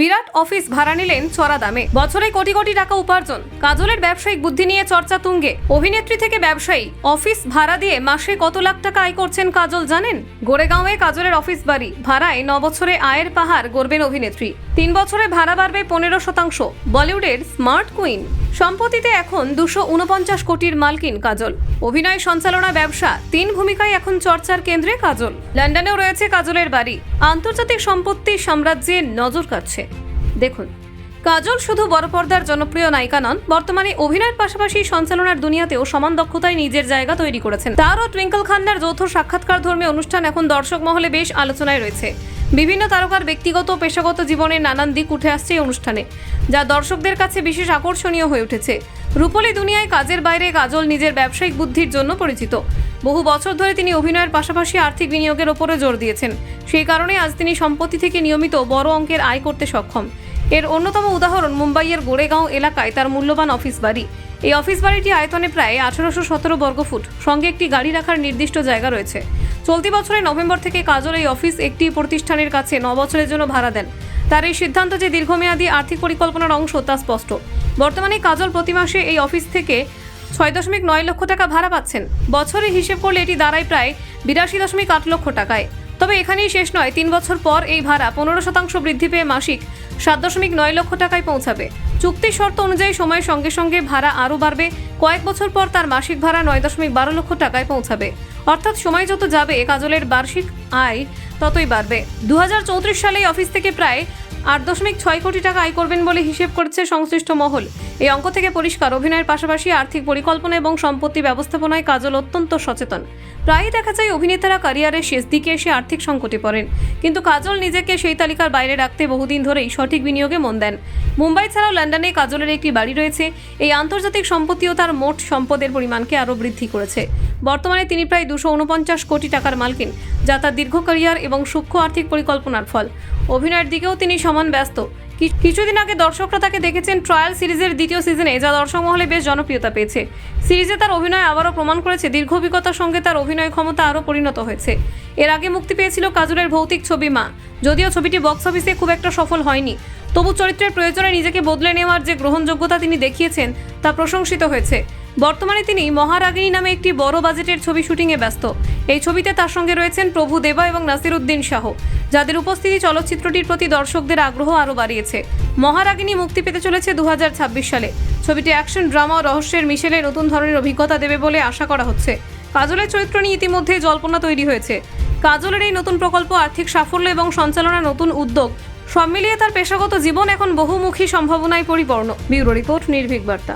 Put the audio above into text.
বিরাট office ভাড়া নিলেন চড়া দামে। বছরে কোটি কোটি টাকা উপার্জন। কাজলের ব্যবসায়িক বুদ্ধি নিয়ে চর্চা তুঙ্গে। অভিনেত্রী থেকে ব্যবসায়ী, অফিস ভাড়া দিয়ে মাসে কত লাখ টাকা আয় করছেন কাজল জানেন? গোরেগাঁওয়ে কাজলের অফিস বাড়ি। ভাড়ায় ন বছরে আয়ের পাহাড় গড়বেন অভিনেত্রী। তিন বছরে ভাড়া বাড়বে পনেরো শতাংশ। বলিউডের স্মার্ট কুইন। সম্পত্তিতে এখন দুশো উনপঞ্চাশ কোটির মালকিন কাজল। অভিনয় সঞ্চালনা ব্যবসা, তিন ভূমিকায় এখন চর্চার কেন্দ্রে কাজল। লন্ডনেও রয়েছে কাজলের বাড়ি। আন্তর্জাতিক সম্পত্তি সাম্রাজ্যে নজর কাটছে দেখুন, কাজল শুধু বড় পর্দার জনপ্রিয় নায়িকা নন, বর্তমানে অভিনয়ের পাশাপাশি সঞ্চালনার দুনিয়াতেও সমান দক্ষতায় নিজের জায়গা তৈরি করেছেন। তারও টুইঙ্কল খান্নার যৌথ সাক্ষাৎকার ধর্মী অনুষ্ঠান এখন দর্শক মহলে বেশ আলোচনায় রয়েছে। বিভিন্ন তারকার ব্যক্তিগত ও পেশাগত জীবনের নানান দিক উঠে আসছে এই অনুষ্ঠানে, যা দর্শকদের কাছে বিশেষ আকর্ষণীয় হয়ে উঠেছে। রূপলী দুনিয়ায় কাজের বাইরে কাজল নিজের ব্যবসায়িক বুদ্ধির জন্য পরিচিত। বহু বছর ধরে তিনি অভিনয়ের পাশাপাশি আর্থিক বিনিয়োগের ওপরে জোর দিয়েছেন। সেই কারণে আজ তিনি সম্পত্তি থেকে নিয়মিত বড় অঙ্কের আয় করতে সক্ষম। এর অন্যতম উদাহরণ মুম্বাইয়ের গোড়েগাঁও এলাকায় তার মূল্যবান অফিস বাড়ি। এই অফিস বাড়িটি আয়তনে প্রায় আঠারোশো সতেরো বর্গফুট, সঙ্গে একটি গাড়ি রাখার নির্দিষ্ট জায়গা রয়েছে। চলতি বছরের নভেম্বর থেকে কাজল এই অফিস একটি প্রতিষ্ঠানের কাছে ন বছরের জন্য ভাড়া দেন। তার এই সিদ্ধান্ত যে দীর্ঘমেয়াদী আর্থিক পরিকল্পনার অংশ তা স্পষ্ট। বর্তমানে কাজল প্রতি মাসে এই অফিস থেকে ছয় দশমিক নয় লক্ষ টাকা ভাড়া পাচ্ছেন। বছরে হিসেব করলে এটি দাঁড়ায় প্রায় বিরাশি দশমিক আট লক্ষ টাকায়। তবে এখানেই শেষ নয়, তিন বছর পর এই ভাড়া পনেরো শতাংশ বৃদ্ধি পেয়ে মাসিক সাত দশমিক নয় লক্ষ টাকায় পৌঁছাবে। চুক্তির শর্ত অনুযায়ী সময়ের সঙ্গে সঙ্গে ভাড়া আরও বাড়বে। কয়েক বছর পর তার মাসিক ভাড়া নয় দশমিক বারো লক্ষ টাকায় পৌঁছাবে। অর্থাৎ সময় যত যাবে, কাজলের বার্ষিক আয় ততই বাড়বে। দু সালে অফিস থেকে প্রায় আট দশমিক ছয় কোটি টাকা আয় করবেন বলে হিসেব করছে সংশ্লিষ্ট মহল। এই অঙ্ক থেকে পরিষ্কার, অভিনয়ের পাশাপাশি আর্থিক পরিকল্পনা এবং সম্পত্তি ব্যবস্থাপনায় কাজল অত্যন্ত সচেতন। প্রায়ই দেখা যায় অভিনেতারা ক্যারিয়ারের শেষ দিকে এসে আর্থিক সংকটে পড়েন। কিন্তু কাজল নিজেকে সেই তালিকার বাইরে রাখতে বহুদিন ধরেই সঠিক বিনিয়োগে মন দেন। মুম্বাই ছাড়াও লন্ডনে কাজলের একটি বাড়ি রয়েছে। এই আন্তর্জাতিক সম্পত্তিও তার মোট সম্পদের পরিমাণকে আরও বৃদ্ধি করেছে। বর্তমানে তিনি প্রায় দুশো উনপঞ্চাশ কোটি টাকার মালকিন, যা তার দীর্ঘ ক্যারিয়ার এবং সূক্ষ্ম আর্থিক পরিকল্পনার ফল। অভিনয়ের দিকেও তিনি সমান ব্যস্ত। কিছুদিন আগে দর্শকরা তাকে দেখেছেন ট্রায়াল সিরিজের দ্বিতীয় সিজনে, যা দর্শক মহলে বেশ জনপ্রিয়তা পেয়েছে। সিরিজে তার অভিনয় আবারও প্রমাণ করেছে, দীর্ঘ অভিজ্ঞতার সঙ্গে তার অভিনয় ক্ষমতা আরও পরিণত হয়েছে। এর আগে মুক্তি পেয়েছিল কাজলের ভৌতিক ছবি মা, যদিও ছবিটি বক্স অফিসে খুব একটা সফল হয়নি। তবু চরিত্রের প্রয়োজনে নিজেকে বদলে নেওয়ার যে গ্রহণযোগ্যতা তিনি দেখিয়েছেন, তা প্রশংসিত হয়েছে। বর্তমানে তিনি মহারাগিনী নামে একটি বড় বাজেটের ছবি শুটিংয়ে ব্যস্ত। এই ছবিতে তার সঙ্গে রয়েছেন প্রভু দেবা এবং নাসির উদ্দিন শাহ, যাদের উপস্থিতি চলচ্চিত্রটির প্রতি দর্শকদের আগ্রহ আরও বাড়িয়েছে। মহারাগিনী মুক্তি পেতে চলেছে দুহাজার ছাব্বিশ সালে। ছবিটি অ্যাকশন, ড্রামা ও রহস্যের মিশেলে নতুন ধরনের অভিজ্ঞতা দেবে বলে আশা করা হচ্ছে। কাজলের চরিত্র নিয়ে ইতিমধ্যে জল্পনা তৈরি হয়েছে। কাজলের এই নতুন প্রকল্প আর্থিক সাফল্য এবং সঞ্চালনা নতুন উদ্যোগ সব মিলিয়ে তার পেশাগত জীবন এখন বহুমুখী সম্ভাবনায় পরিপূর্ণ। ব্যুরো রিপোর্ট, নির্ভীক বার্তা।